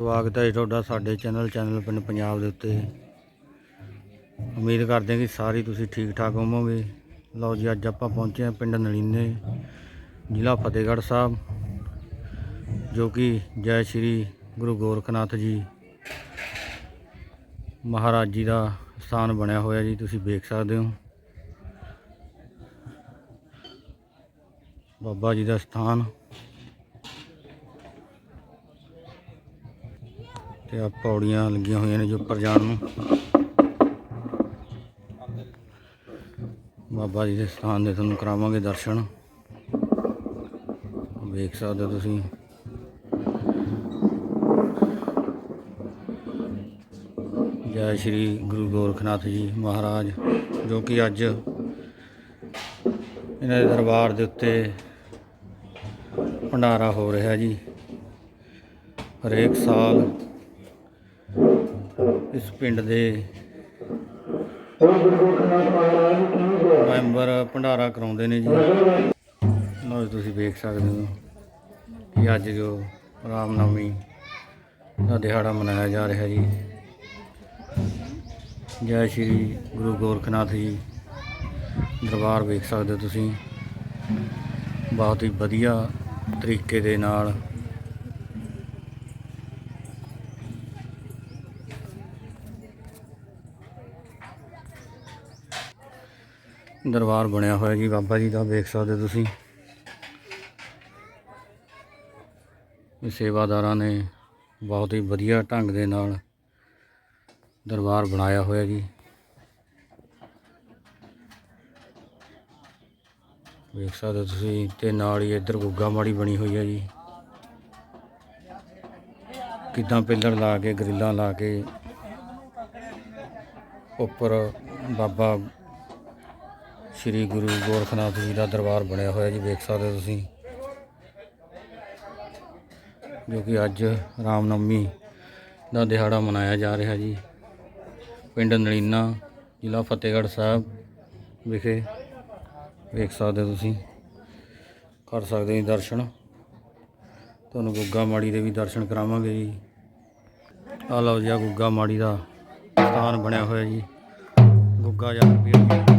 ਸਵਾਗਤ ਹੈ ਜੀ ਤੁਹਾਡਾ ਸਾਡੇ ਚੈਨਲ ਚੈਨਲ ਪਿੰਡ ਪੰਜਾਬ ਦੇ ਉੱਤੇ। ਉਮੀਦ ਕਰਦੇ ਹਾਂ ਕਿ ਸਾਰੀ ਤੁਸੀਂ ਠੀਕ ਠਾਕ ਹੋਵੋਗੇ। ਲਓ ਜੀ, ਅੱਜ ਆਪਾਂ ਪਹੁੰਚੇ ਹਾਂ ਪਿੰਡ ਨਲੀਨੇ, ਜ਼ਿਲ੍ਹਾ ਫਤਿਹਗੜ੍ਹ ਸਾਹਿਬ, ਜੋ ਕਿ ਜੈ ਸ਼੍ਰੀ ਗੁਰੂ ਗੋਰਖਨਾਥ ਜੀ ਮਹਾਰਾਜ ਜੀ ਦਾ ਸਥਾਨ ਬਣਿਆ ਹੋਇਆ ਜੀ, ਤੁਸੀਂ ਵੇਖ ਸਕਦੇ ਹੋ। ਬਾਬਾ ਜੀ ਦਾ ਸਥਾਨ। ਤੇ ਆ ਪੌੜੀਆਂ ਲੱਗੀਆਂ ਹੋਈਆਂ ਨੇ ਜੋ ਉੱਪਰ ਜਾਣ ਨੂੰ। ਬਾਬਾ ਜੀ ਦੇ ਸਥਾਨ ਦੇ ਤੁਹਾਨੂੰ ਕਰਾਵਾਂਗੇ ਦਰਸ਼ਨ। ਵੇਖ ਸਕਦੇ ਹੋ ਤੁਸੀਂ। ਜੈ ਸ਼੍ਰੀ ਗੁਰੂ ਗੋਰਖਨਾਥ ਜੀ ਮਹਾਰਾਜ, ਜੋ ਕਿ ਅੱਜ ਇਹਨਾਂ ਦੇ ਦਰਬਾਰ ਦੇ ਉੱਤੇ ਭੰਡਾਰਾ ਹੋ ਰਿਹਾ ਜੀ। ਹਰੇਕ ਸਾਲ ਇਸ ਪਿੰਡ ਦੇ ਮੈਂਬਰ ਭੰਡਾਰਾ ਕਰਾਉਂਦੇ ਨੇ ਜੀ। ਲਓ ਜੀ, ਤੁਸੀਂ ਵੇਖ ਸਕਦੇ ਹੋ ਕਿ ਅੱਜ ਜੋ ਰਾਮਨਵਮੀ ਦਾ ਦਿਹਾੜਾ ਮਨਾਇਆ ਜਾ ਰਿਹਾ ਜੀ। ਜੈ ਸ਼੍ਰੀ ਗੁਰੂ ਗੋਰਖਨਾਥ ਜੀ ਦਰਬਾਰ ਵੇਖ ਸਕਦੇ ਹੋ ਤੁਸੀਂ। ਬਹੁਤ ਹੀ ਵਧੀਆ ਤਰੀਕੇ ਦੇ ਨਾਲ ਦਰਬਾਰ ਬਣਿਆ ਹੋਇਆ ਜੀ, ਬਾਬਾ ਜੀ ਦਾ ਵੇਖ ਸਕਦੇ ਹੋ ਤੁਸੀਂ। ਇਹ ਸੇਵਾਦਾਰਾਂ ਨੇ ਬਹੁਤ ਹੀ ਵਧੀਆ ਢੰਗ ਦੇ ਨਾਲ ਦਰਬਾਰ ਬਣਾਇਆ ਹੋਇਆ ਜੀ। ਵੇਖ ਸਕਦੇ ਤੁਸੀਂ, ਤੇ ਨਾਲ ਹੀ ਇੱਧਰ ਗੁੱਗਾ ਮਾੜੀ ਬਣੀ ਹੋਈ ਹੈ ਜੀ। ਕਿੱਦਾਂ ਪਿੱਲਰ ਲਾ ਕੇ, ਗਰਿੱਲਾਂ ਲਾ ਕੇ, ਉੱਪਰ ਬਾਬਾ ਸ਼੍ਰੀ ਗੁਰੂ ਗੋਰਖਨਾਥ ਜੀ ਦਾ ਦਰਬਾਰ ਬਣਿਆ ਹੋਇਆ ਜੀ, ਵੇਖ ਸਕਦੇ ਹੋ ਤੁਸੀਂ। ਜੋ ਕਿ ਅੱਜ ਰਾਮਨਵਮੀ ਦਾ ਦਿਹਾੜਾ ਮਨਾਇਆ ਜਾ ਰਿਹਾ ਜੀ। ਪਿੰਡ ਨਲੀਨਾ ਜ਼ਿਲ੍ਹਾ ਫਤਿਹਗੜ੍ਹ ਸਾਹਿਬ ਵਿਖੇ ਵੇਖ ਸਕਦੇ ਹੋ ਤੁਸੀਂ। ਕਰ ਸਕਦੇ ਹੋ ਜੀ ਦਰਸ਼ਨ। ਤੁਹਾਨੂੰ ਗੁੱਗਾ ਮਾੜੀ ਦੇ ਵੀ ਦਰਸ਼ਨ ਕਰਾਵਾਂਗੇ ਜੀ। ਆ ਲਓ ਜੀ ਆਹ ਗੁੱਗਾ ਮਾੜੀ ਦਾ ਸਥਾਨ ਬਣਿਆ ਹੋਇਆ ਜੀ। ਗੁੱਗਾ ਜਾ ਰੁਪਏ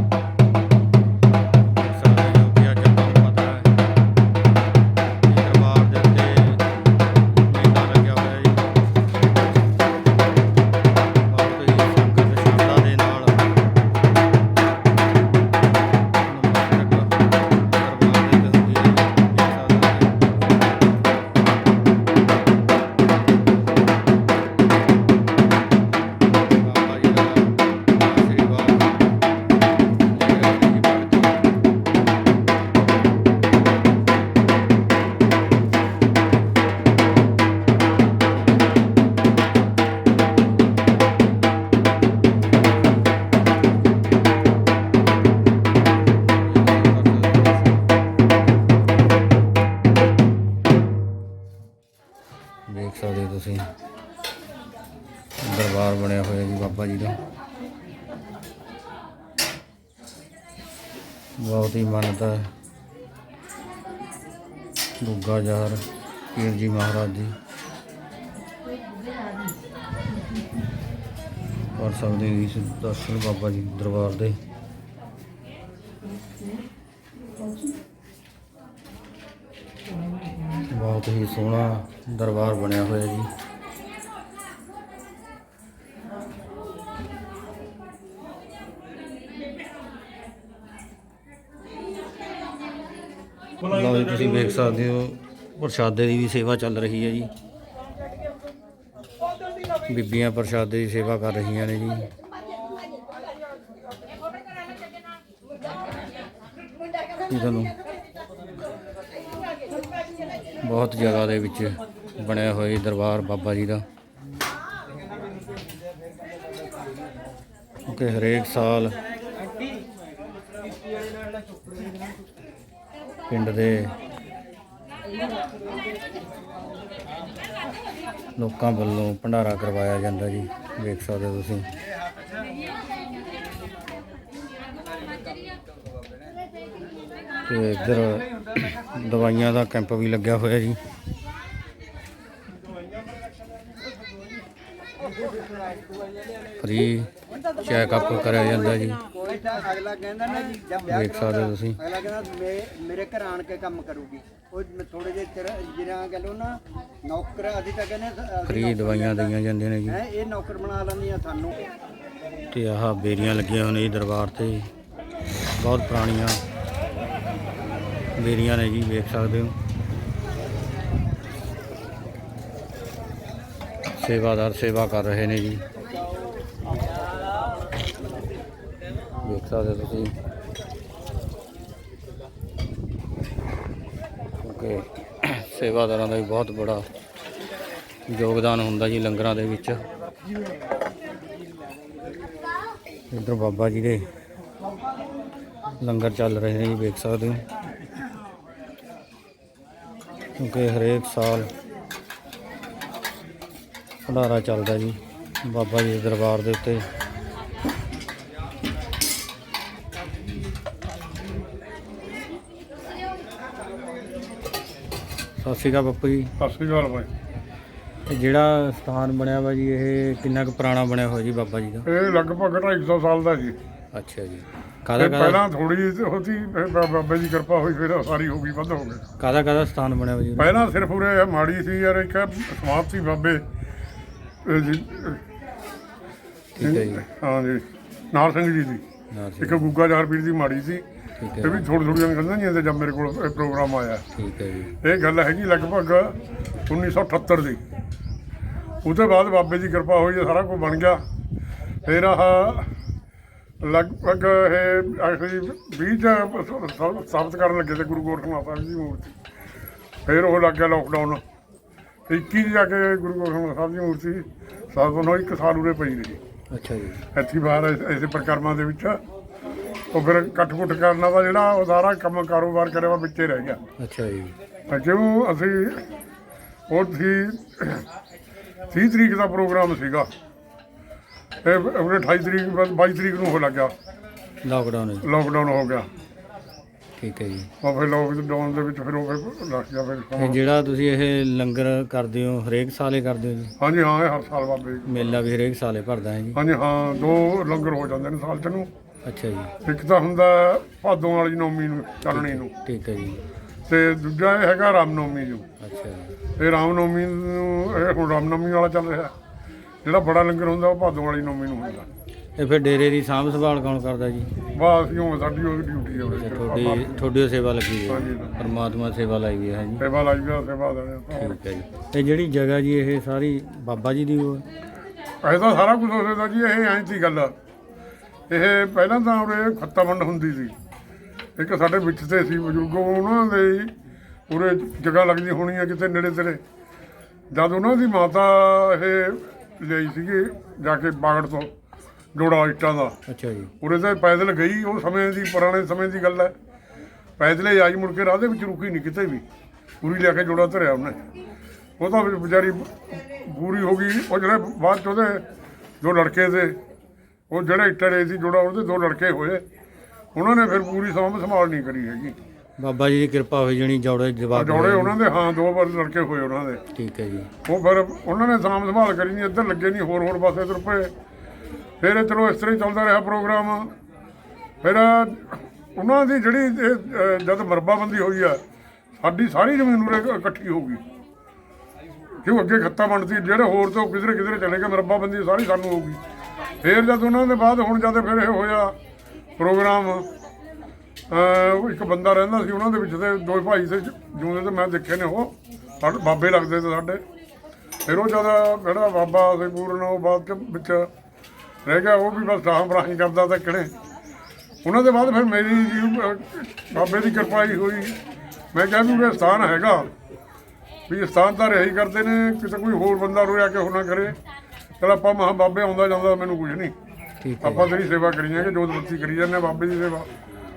ਬਹੁਤ ਹੀ ਮਾਨਤਾ ਹੈ ਗੁੱਗਾ ਜਹਰ ਪੀਰ ਜੀ ਮਹਾਰਾਜ ਜੀ। ਕਰ ਸਭ ਦੇ ਇਸ ਦਰਸ਼ਨ ਬਾਬਾ ਜੀ ਦਰਬਾਰ ਦੇ। ਬਹੁਤ ਹੀ ਸੋਹਣਾ ਦਰਬਾਰ ਬਣਿਆ ਹੋਇਆ ਜੀ। ਲਓ ਜੀ, ਤੁਸੀਂ ਵੇਖ ਸਕਦੇ ਹੋ, ਪ੍ਰਸ਼ਾਦੇ ਦੀ ਵੀ ਸੇਵਾ ਚੱਲ ਰਹੀ ਹੈ ਜੀ। ਬੀਬੀਆਂ ਪ੍ਰਸ਼ਾਦੇ ਦੀ ਸੇਵਾ ਕਰ ਰਹੀਆਂ ਨੇ ਜੀ। ਤੁਹਾਨੂੰ ਬਹੁਤ ਜਗ੍ਹਾ ਦੇ ਵਿੱਚ ਬਣਿਆ ਹੋਇਆ ਦਰਬਾਰ ਬਾਬਾ ਜੀ ਦਾ। ਕਿ ਹਰੇਕ ਸਾਲ ਪਿੰਡ ਦੇ ਲੋਕਾਂ ਵੱਲੋਂ ਭੰਡਾਰਾ ਕਰਵਾਇਆ ਜਾਂਦਾ ਜੀ ਦੇਖ ਸਕਦੇ ਹੋ ਤੁਸੀਂ। ਤੇ ਇੱਧਰ ਦਵਾਈਆਂ ਦਾ ਕੈਂਪ ਵੀ ਲੱਗਿਆ ਹੋਇਆ ਜੀ। ਫ੍ਰੀ ਚੈੱਕਅਪ ਕਰਿਆ ਜਾਂਦਾ ਜੀ। ਅਗਲਾ ਕਹਿੰਦਾ ਨਾ ਜੀ ਜਦ ਵਿਆਹ ਦੇਖ ਸਕਦੇ ਹੋ ਤੁਸੀਂ। ਅਗਲਾ ਕਹਿੰਦਾ ਮੇ- ਮੇਰੇ ਘਰ ਆਣ ਕੇ ਕੰਮ ਕਰੂਗੀ। ਉਹ ਥੋੜੇ ਜਿਹੇ ਚਿਰ ਜਿਹੜਾ ਕਹ ਲੋ ਨਾ ਨੌਕਰ ਅਸੀਂ ਤਾਂ ਕਹਿੰਦੇ ਫ੍ਰੀ ਦਵਾਈਆਂ ਦਈਆਂ ਜਾਂਦੀਆਂ ਨੇ ਜੀ। ਹੈ ਇਹ ਨੌਕਰ ਬਣਾ ਲੈਂਦੀਆਂ ਸਾਨੂੰ। ਤੇ ਆਹ ਬੇਰੀਆਂ ਲੱਗੀਆਂ ਹੋਈਆਂ ਨੇ ਜੀ ਦਰਬਾਰ ਤੇ। ਬਹੁਤ ਪੁਰਾਣੀਆਂ ਬੇਰੀਆਂ ਨੇ ਜੀ ਵੇਖ ਸਕਦੇ ਹੋ। ਸੇਵਾਦਾਰ ਸੇਵਾ ਕਰ ਰਹੇ ਨੇ ਜੀ। ਸਕਦੇ ਤੁਸੀਂ ਕਿਉਂਕਿ ਸੇਵਾਦਾਰਾਂ ਦਾ ਵੀ ਬਹੁਤ ਬੜਾ ਯੋਗਦਾਨ ਹੁੰਦਾ ਜੀ ਲੰਗਰਾਂ ਦੇ ਵਿੱਚ। ਇੱਧਰ ਬਾਬਾ ਜੀ ਦੇ ਲੰਗਰ ਚੱਲ ਰਹੇ ਨੇ ਜੀ, ਵੇਖ ਸਕਦੇ ਹੋ। ਕਿਉਂਕਿ ਹਰੇਕ ਸਾਲ ਭੰਡਾਰਾ ਚੱਲਦਾ ਜੀ, ਬਾਬਾ ਜੀ ਦੇ ਦਰਬਾਰ ਦੇ ਉੱਤੇ। ਸਤਿ ਸ਼੍ਰੀ ਅਕਾਲ ਬਾਪੂ ਜੀ। ਸਤਿ ਸ਼੍ਰੀ ਅਕਾਲ ਬਾਈ। ਇਹ ਜਿਹੜਾ ਸਥਾਨ ਬਣਿਆ ਵਾ ਜੀ ਇਹ ਕਿੰਨਾ ਕੁ ਪੁਰਾਣਾ ਬਣਿਆ ਹੋਇਆ ਜੀ ਬਾਬਾ ਜੀ ਦਾ? ਇਹ ਲਗਭਗ 250 ਸਾਲ ਦਾ ਜੀ। ਅੱਛਾ ਜੀ। ਤੇ ਕਾਹਦਾ ਕਾਹਦਾ? ਪਹਿਲਾਂ ਥੋੜੀ ਹੋਤੀ ਬਾਬੇ ਦੀ ਕਿਰਪਾ ਹੋਈ ਫਿਰ ਸਾਰੀ ਹੋ ਗਈ ਵੱਧ ਹੋ ਗਈ। ਕਾਹਦਾ ਕਾਹਦਾ ਸਥਾਨ ਬਣਿਆ ਹੋਇਆ ਜੀ? ਪਹਿਲਾਂ ਸਿਰਫ ਉਰੇ ਇਹ ਮਾੜੀ ਸੀ ਯਾਰ ਇੱਕ ਸਮਾਧ ਸੀ ਬਾਬੇ। ਇਹ ਜੀ ਠੀਕ ਹੈ ਜੀ। ਹਾਂ ਜੀ ਨਾਰ ਸਿੰਘ ਜੀ ਦੀ। ਸਿੰਘ ਇੱਕ ਗੁੱਗਾ ਜਾਰ ਪੀਰ ਦੀ ਮਾੜੀ ਸੀ। ਠੀਕ ਇਹ ਹੈ ਵੀ ਥੋੜੀ ਥੋੜੀਆਂ ਗੱਲਾਂ ਨਹੀਂ ਤੇ ਜਦ ਮੇਰੇ ਕੋਲ ਇਹ ਪ੍ਰੋਗਰਾਮ ਆਇਆ। ਠੀਕ ਹੈ ਜੀ। ਇਹ ਗੱਲ ਹੈਗੀ ਲਗਭਗ 1978 ਦੀ। ਉਹਦੇ ਬਾਅਦ ਬਾਬੇ ਦੀ ਕਿਰਪਾ ਹੋਈ ਇਹ ਸਾਰਾ ਕੁਝ ਬਣ ਗਿਆ। ਫਿਰ ਆਹ ਲਗਭਗ ਇਹ ਆਖਰੀ 20 ਚ ਸ- ਸ- ਸਾਬਤ ਕਰਨ ਲੱਗੇ ਤੇ ਗੁਰੂ ਗੋਰਖਨਾਥ ਸਾਹਿਬ ਜੀ ਦੀ ਮੂਰਤੀ। ਫਿਰ ਉਹ ਲੱਗ ਗਿਆ ਲੋਕਡਾਊਨ 21 ਚ ਜਾ ਕੇ ਗੁਰੂ ਗੋਰਖਨਾਥ ਸਾਹਿਬ ਦੀ ਮੂਰਤੀ। ਸਾਬਤ ਹੋਈ ਇੱਕ ਸਾਲ ਉਰੇ ਪਈ ਰਹੀ। ਅੱਛਾ ਜੀ। ਇੱਥੇ ਬਾਹਰ ਐਸੇ ਪ੍ਰਕਰਮਾਂ ਦੇ ਵਿੱਚ। ਉਹ ਫਿਰ ਕੱਟ-ਕੁੱਟ ਕਰਨਾ ਦਾ ਜਿਹੜਾ ਉਹ ਸਾਰਾ ਕੰਮ ਕਾਰੋਬਾਰ ਕਰਿਆ ਵਾ ਵਿੱਚੇ ਰਹਿ ਗਿਆ। ਅੱਛਾ ਜੀ। ਤਾਂ ਕਿਉਂ ਅਸੀਂ ਉਹ ਸੀ 30 ਤਰੀਕ ਦਾ ਪ੍ਰੋਗਰਾਮ ਸੀਗਾ। ਇਹ ਉਹਨੇ 28 ਤਰੀਕ ਬਾਅਦ 22 ਤਰੀਕ ਨੂੰ ਹੋ ਲੱਗਾ ਲਾਕਡਾਊਨ ਹੈ ਜੀ। ਲੋਕਡਾਊਨ ਹੋ ਗਿਆ। ਠੀਕ ਹੈ ਜੀ। ਉਹ ਫਿਰ ਲੋਕਡਾਊਨ ਦੇ ਵਿੱਚ ਫਿਰ ਉਹ ਫਿਰ ਲੱਗ ਗਿਆ ਫਿਰ। ਜਿਹੜਾ ਤੁਸੀਂ ਇਹ ਲੰਗਰ ਕਰਦੇ ਹੋ ਹਰੇਕ ਸਾਲੇ ਕਰਦੇ ਹੋ ਜੀ? ਹਾਂਜੀ ਹਾਂ ਇਹ ਹਰ ਸਾਲ ਬਾਬੇ। ਮੇਲਾ ਵੀ ਹਰੇਕ ਸਾਲੇ ਭਰਦਾ ਹੈ ਜੀ। ਹਾਂਜੀ ਹਾਂ ਦੋ ਲੰਗਰ ਹੋ ਜਾਂਦੇ ਨੇ ਸਾਲ ਚ ਨੂੰ। ਅੱਛਾ ਜੀ। ਇੱਕ ਤਾਂ ਹੁੰਦਾ ਭਾਦੋਂ ਵਾਲੀ ਨੌਮੀ ਨੂੰ ਚਾਨਣੀ ਨੂੰ। ਠੀਕ ਹੈ ਜੀ। ਤੇ ਦੂਜਾ ਇਹ ਹੈਗਾ ਰਾਮ ਨੌਮੀ ਨੂੰ। ਅੱਛਾ ਜੀ। ਇਹ ਰਾਮ ਨੌਮੀ ਨੂੰ ਇਹ ਹੁਣ ਰਾਮ ਨੌਮੀ ਵਾਲਾ ਚੱਲ ਰਿਹਾ। ਜਿਹੜਾ ਬੜਾ ਲੰਗਰ ਹੁੰਦਾ ਉਹ ਭਾਦੋਂ ਵਾਲੀ ਨੌਮੀ ਨੂੰ ਹੁੰਦਾ। ਇਹ ਫਿਰ ਡੇਰੇ ਦੀ ਸਾਂਭ ਸੰਭਾਲ ਕੌਣ ਕਰਦਾ ਜੀ? ਬਸ ਹੁਣ ਸਾਡੀ ਉਹ ਡਿਊਟੀ ਹੈ ਤੇ ਤੁਹਾਡੀ ਤੁਹਾਡੀ ਉਹ ਸੇਵਾ ਲੱਗੀ ਹੈ। ਹਾਂਜੀ। ਪਰਮਾਤਮਾ ਸੇਵਾ ਲਾਈ ਹੋਈ ਹੈ ਜੀ ਸੇਵਾ ਲਾਈ ਗਿਆ ਸੇਵਾ ਦੇਣੇ ਠੀਕ ਹੈ ਜੀ। ਇਹ ਜਿਹੜੀ ਜਗ੍ਹਾ ਜੀ ਇਹ ਸਾਰੀ ਬਾਬਾ ਜੀ ਦੀ ਉਹ ਹੈ? ਐਸਾ ਸਾਰਾ ਕੁਝ ਹੋ ਸਕਦਾ ਜੀ ਇਹ ਐਂ ਗੱਲ ਇਹ ਪਹਿਲਾਂ ਤਾਂ ਉਰੇ ਖੱਤਾ ਵੰਡ ਹੁੰਦੀ ਸੀ। ਇੱਕ ਸਾਡੇ ਵਿੱਚ ਤੇ ਸੀ ਬਜ਼ੁਰਗ ਉਹਨਾਂ ਦੇ ਹੀ ਉਰੇ ਜਗ੍ਹਾ ਲੱਗਦੀ ਹੋਣੀ ਹੈ ਕਿਤੇ ਨੇੜੇ ਤੇੜੇ। ਜਦ ਉਹਨਾਂ ਦੀ ਮਾਤਾ ਇਹ ਲਈ ਸੀਗੀ ਜਾ ਕੇ ਬਾਗੜ ਤੋਂ ਜੋੜਾ ਇੱਟਾਂ ਦਾ। ਅੱਛਾ ਜੀ। ਉਰੇ ਤਾਂ ਪੈਦਲ ਗਈ ਉਹ ਸਮੇਂ ਦੀ ਪੁਰਾਣੇ ਸਮੇਂ ਦੀ ਗੱਲ ਹੈ। ਪੈਦਲੇ ਆਈ ਮੁੜ ਕੇ ਰਾਹ ਦੇ ਵਿੱਚ ਰੁਕੀ ਨਹੀਂ ਕਿਤੇ ਵੀ। ਪੂਰੀ ਲੈ ਕੇ ਜੋੜਾ ਧਰਿਆ ਉਹਨੇ। ਉਹ ਤਾਂ ਵਿਚਾਰੀ ਪੂਰੀ ਹੋ ਗਈ। ਉਹ ਜਿਹੜੇ ਬਾਅਦ ਚ ਉਹਦੇ ਦੋ ਲੜਕੇ ਤੇ ਉਹ ਜਿਹੜੇ ਇੱਟੜੇ ਸੀ ਜੋੜਾ ਉਹਦੇ ਦੋ ਲੜਕੇ ਹੋਏ। ਉਹਨਾਂ ਨੇ ਫਿਰ ਪੂਰੀ ਸਾਂਭ ਸੰਭਾਲ ਨਹੀਂ ਕਰੀ ਹੈਗੀ। ਬਾਬਾ ਜੀ ਦੀ ਕਿਰਪਾ ਹੋਈ ਜਣੀ ਜੋੜੇ ਜਵਾਬ ਜੋੜੇ ਉਹਨਾਂ ਦੇ ਹਾਂ ਦੋ ਵਾਰ ਲੜਕੇ ਹੋਏ ਉਹਨਾਂ ਦੇ। ਠੀਕ ਹੈ ਜੀ। ਉਹ ਫਿਰ ਉਹਨਾਂ ਨੇ ਸਾਂਭ ਸੰਭਾਲ ਕਰੀ ਨਹੀਂ ਇੱਧਰ ਲੱਗੇ ਨਹੀਂ ਹੋਰ ਹੋਰ ਪਾਸੇ ਤੁਰ ਪਏ। ਫਿਰ ਚਲੋ ਇਸ ਤਰ੍ਹਾਂ ਹੀ ਚੱਲਦਾ ਰਿਹਾ ਪ੍ਰੋਗਰਾਮ। ਫਿਰ ਉਹਨਾਂ ਦੀ ਜਿਹੜੀ ਜਦ ਮਰਬਾਬੰਦੀ ਹੋਈ ਆ ਸਾਡੀ ਸਾਰੀ ਜ਼ਮੀਨ ਉਰੇ ਇਕੱਠੀ ਹੋ ਗਈ। ਕਿਉਂ ਅੱਗੇ ਖੱਤਾ ਬਣਦੀ ਜਿਹੜੇ ਹੋਰ ਤੋਂ ਕਿਧਰੇ ਕਿਧਰੇ ਚਲੇ ਗਏ ਮਰਬਾਬੰਦੀ ਸਾਰੀ ਸਾਨੂੰ ਹੋ ਗਈ। ਫਿਰ ਜਦ ਉਹਨਾਂ ਦੇ ਬਾਅਦ ਹੁਣ ਜਦ ਫਿਰ ਇਹ ਹੋਇਆ ਪ੍ਰੋਗਰਾਮ ਇੱਕ ਬੰਦਾ ਰਹਿੰਦਾ ਸੀ ਉਹਨਾਂ ਦੇ ਵਿੱਚ ਤੇ ਦੋ ਭਾਈ ਸੀ ਜਿਉਂਦੇ ਤੇ ਮੈਂ ਦੇਖੇ ਨੇ ਉਹ ਸਾਡੇ ਬਾਬੇ ਲੱਗਦੇ ਤੇ ਸਾਡੇ। ਫਿਰ ਉਹ ਜਦ ਜਿਹੜਾ ਬਾਬਾ ਸੀ ਪੂਰਨ ਉਹ ਬਾਅਦ ਚ ਵਿੱਚ ਰਹਿ ਗਿਆ ਉਹ ਵੀ ਬਸ ਸਾਹ ਬਰਾਹੀ ਕਰਦਾ ਤਾਂ ਕਿਹੜੇ। ਉਹਨਾਂ ਦੇ ਬਾਅਦ ਫਿਰ ਮੇਰੀ ਜੀ ਅਹ, ਬਾਬੇ ਦੀ ਕਿਰਪਾ ਹੀ ਹੋਈ। ਮੈਂ ਕਿਹਾ ਵੀ ਉਹ ਸਥਾਨ ਹੈਗਾ ਵੀ ਇਹ ਸਥਾਨ ਤਾਂ ਰਹੀ ਕਰਦੇ ਨੇ ਕਿਤੇ ਕੋਈ ਹੋਰ ਬੰਦਾ ਰੋਇਆ ਕੇ ਹੋਣਾ ਕਰੇ। ਚਲ ਆਪਾਂ ਮਹਾ ਬਾਬੇ ਆਉਂਦਾ ਜਾਂਦਾ ਮੈਨੂੰ ਕੁਝ ਨਹੀਂ। ਠੀਕ ਹੈ। ਆਪਾਂ ਤੇਰੀ ਸੇਵਾ ਕਰੀ ਜਾਂਗੇ ਜੋਤ ਬੱਤੀ ਕਰੀ ਜਾਂਦੇ ਹਾਂ ਬਾਬੇ ਦੀ ਸੇਵਾ।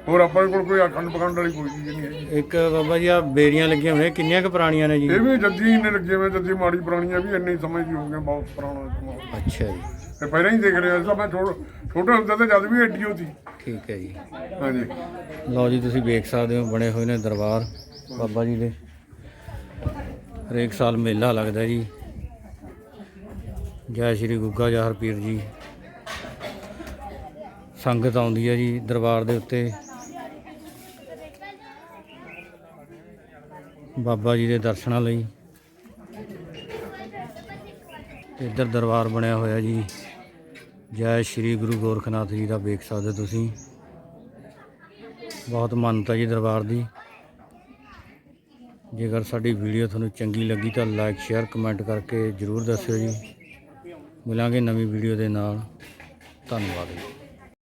ਹੋਰ ਆਪਾਂ ਕੋਲ ਕੋਈ ਅਖੰਡ ਪਖੰਡ ਵਾਲੀ ਕੋਈ ਚੀਜ਼ ਨਹੀਂ ਹੈਗੀ। ਇੱਕ ਬਾਬਾ ਜੀ ਆ ਬੇਰੀਆਂ ਲੱਗੀਆਂ ਹੋਈਆਂ ਕਿੰਨੀਆਂ ਕੁ ਪੁਰਾਣੀਆਂ ਨੇ ਜੀ? ਇਹ ਵੀ ਜੱਦੀ ਨੇ ਲੱਗੇ ਹੋਏ ਜੱਦੀ ਮਾੜੀ ਪੁਰਾਣੀਆਂ ਵੀ ਇੰਨੇ ਸਮੇਂ ਦੀ ਹੋ ਗਈਆਂ ਬਹੁਤ ਪੁਰਾਣਾ ਸਮਾਂ। ਅੱਛਾ ਜੀ। ਤੇ ਪਹਿਲਾਂ ਹੀ ਦੇਖ ਰਿਹਾ ਸੀ ਤਾਂ ਮੈਂ ਛੋਟ ਛੋਟਾ ਹੁੰਦਾ ਤੇ ਜਦ ਵੀ ਐਡੀ ਸੀ ਠੀਕ ਹੈ ਜੀ। ਹਾਂਜੀ। ਲਓ ਜੀ ਤੁਸੀਂ ਵੇਖ ਸਕਦੇ ਹੋ ਬਣੇ ਹੋਏ ਨੇ ਦਰਬਾਰ ਬਾਬਾ ਜੀ ਦੇ। ਹਰੇਕ ਸਾਲ ਮੇਲਾ ਲੱਗਦਾ ਜੀ। ਜੈ ਸ਼੍ਰੀ ਗੁੱਗਾ ਜਾਹਰ ਪੀਰ ਜੀ। ਸੰਗਤ ਆਉਂਦੀ ਹੈ ਜੀ ਦਰਬਾਰ ਦੇ ਉੱਤੇ। ਬਾਬਾ ਜੀ ਦੇ ਦਰਸ਼ਨਾਂ ਲਈ। ਇੱਧਰ ਦਰਬਾਰ ਬਣਿਆ ਹੋਇਆ ਜੀ। ਜੈ ਸ਼੍ਰੀ ਗੁਰੂ ਗੋਰਖਨਾਥ ਜੀ ਦਾ ਵੇਖ ਸਕਦੇ ਤੁਸੀਂ। ਬਹੁਤ ਮਾਨਤਾ ਜੀ ਦਰਬਾਰ ਦੀ। ਜੇਕਰ ਸਾਡੀ ਵੀਡੀਓ ਤੁਹਾਨੂੰ ਚੰਗੀ ਲੱਗੀ ਤਾਂ ਲਾਈਕ ਸ਼ੇਅਰ ਕਮੈਂਟ ਕਰਕੇ ਜਰੂਰ ਦੱਸਿਓ ਜੀ। ਮਿਲਾਂਗੇ ਨਵੀਂ ਵੀਡੀਓ ਦੇ ਨਾਲ। ਧੰਨਵਾਦ ਜੀ।